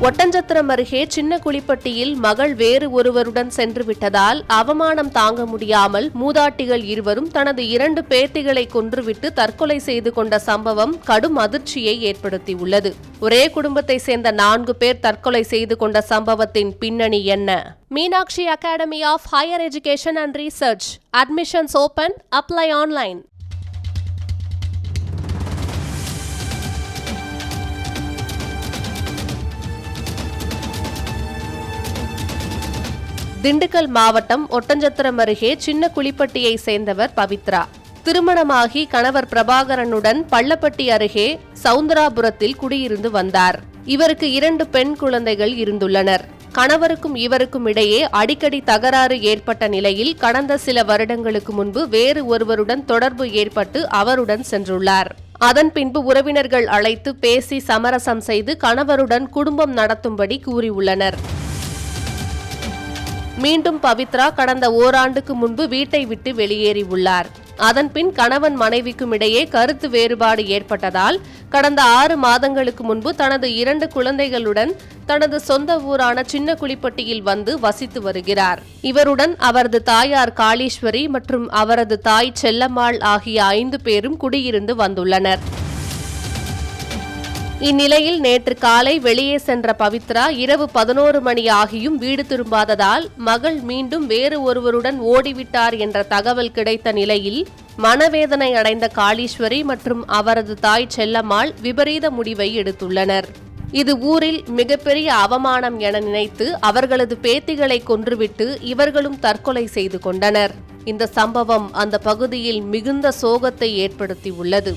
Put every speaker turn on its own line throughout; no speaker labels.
ஒட்டஞ்சத்திரம் அருகே சின்ன குளிப்பட்டியில் மகள் வேறு ஒருவருடன் சென்று விட்டதால் அவமானம் தாங்க முடியாமல் மூதாட்டிகள் இருவரும் தனது இரண்டு பேத்திகளை கொன்றுவிட்டு தற்கொலை செய்து கொண்ட சம்பவம் கடும் அதிர்ச்சியை ஏற்படுத்தியுள்ளது. ஒரே குடும்பத்தை சேர்ந்த நான்கு பேர் தற்கொலை செய்து கொண்ட சம்பவத்தின் பின்னணி என்ன? Meenakshi academy of higher education and research. Admissions open. Apply online. Dindigul மாவட்டம் ஒட்டஞ்சத்திரம் அருகே சின்ன குளிப்பட்டியை சேர்ந்தவர் பவித்ரா. திருமணமாகி கணவர் பிரபாகரனுடன் பள்ளப்பட்டி அருகே சவுந்தராபுரத்தில் குடியிருந்து வந்தார். இவருக்கு இரண்டு பெண் குழந்தைகள் இருந்துள்ளனர். கணவருக்கும் இவருக்கும் இடையே அடிக்கடி தகராறு ஏற்பட்ட நிலையில் கடந்த சில வருடங்களுக்கு முன்பு வேறு ஒருவருடன் தொடர்பு ஏற்பட்டு அவருடன் சென்றுள்ளார். அதன் பின்பு உறவினர்கள் அழைத்து பேசி சமரசம் செய்து கணவருடன் குடும்பம் நடத்தும்படி கூறியுள்ளனர். மீண்டும் பவித்ரா கடந்த ஓராண்டுக்கு முன்பு வீட்டை விட்டு வெளியேறியுள்ளார். அதன்பின் கணவன் மனைவிக்கும் இடையே கருத்து வேறுபாடு ஏற்பட்டதால் கடந்த ஆறு மாதங்களுக்கு முன்பு தனது இரண்டு குழந்தைகளுடன் தனது சொந்த ஊரான சின்ன குளிப்பட்டியில் வந்து வசித்து வருகிறார். இவருடன் அவரது தாயார் காளீஸ்வரி மற்றும் அவரது தாய் செல்லம்மாள் ஆகிய ஐந்து பேரும் குடியிருந்து வந்துள்ளனர். இந்நிலையில் நேற்று காலை வெளியே சென்ற பவித்ரா இரவு பதினோரு மணி ஆகியும் வீடு திரும்பாததால் மகள் மீண்டும் வேறு ஒருவருடன் ஓடிவிட்டார் என்ற தகவல் கிடைத்த நிலையில் மனவேதனை அடைந்த காளீஸ்வரி மற்றும் அவரது தாய் செல்லம்மாள் விபரீத முடிவை எடுத்துள்ளனர். இது ஊரில் மிகப்பெரிய அவமானம் என நினைத்து அவர்களது பேத்திகளை கொன்றுவிட்டு இவர்களும் தற்கொலை செய்து கொண்டனர். இந்த சம்பவம் அந்த பகுதியில் மிகுந்த சோகத்தை ஏற்படுத்தியுள்ளது.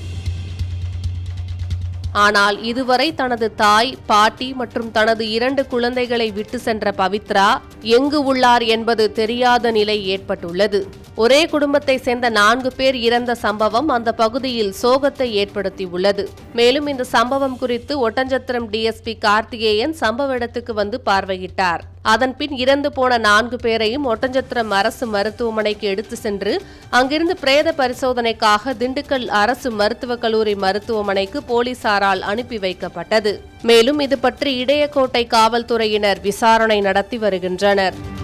ஆனால் இதுவரை தனது தாய் பாட்டி மற்றும் தனது இரண்டு குழந்தைகளை விட்டு சென்ற பவித்ரா எங்கு உள்ளார் என்பது தெரியாத நிலை ஏற்பட்டுள்ளது. ஒரே குடும்பத்தை சேர்ந்த நான்கு பேர் இறந்த சம்பவம் அந்த பகுதியில் சோகத்தை ஏற்படுத்தியுள்ளது. மேலும் இந்த சம்பவம் குறித்து ஒட்டஞ்சத்திரம் டிஎஸ்பி கார்த்திகேயன் சம்பவ இடத்துக்கு வந்து பார்வையிட்டார். அதன்பின் இறந்து போன நான்கு பேரையும் ஒட்டஞ்சத்திரம் அரசு மருத்துவமனைக்கு எடுத்து சென்று அங்கிருந்து பிரேத பரிசோதனைக்காக திண்டுக்கல் அரசு மருத்துவக் கல்லூரி மருத்துவமனைக்கு போலீசாரால் அனுப்பி வைக்கப்பட்டது. மேலும் இது பற்றி இடையக்கோட்டை காவல்துறையினர் விசாரணை நடத்தி வருகின்றனர்.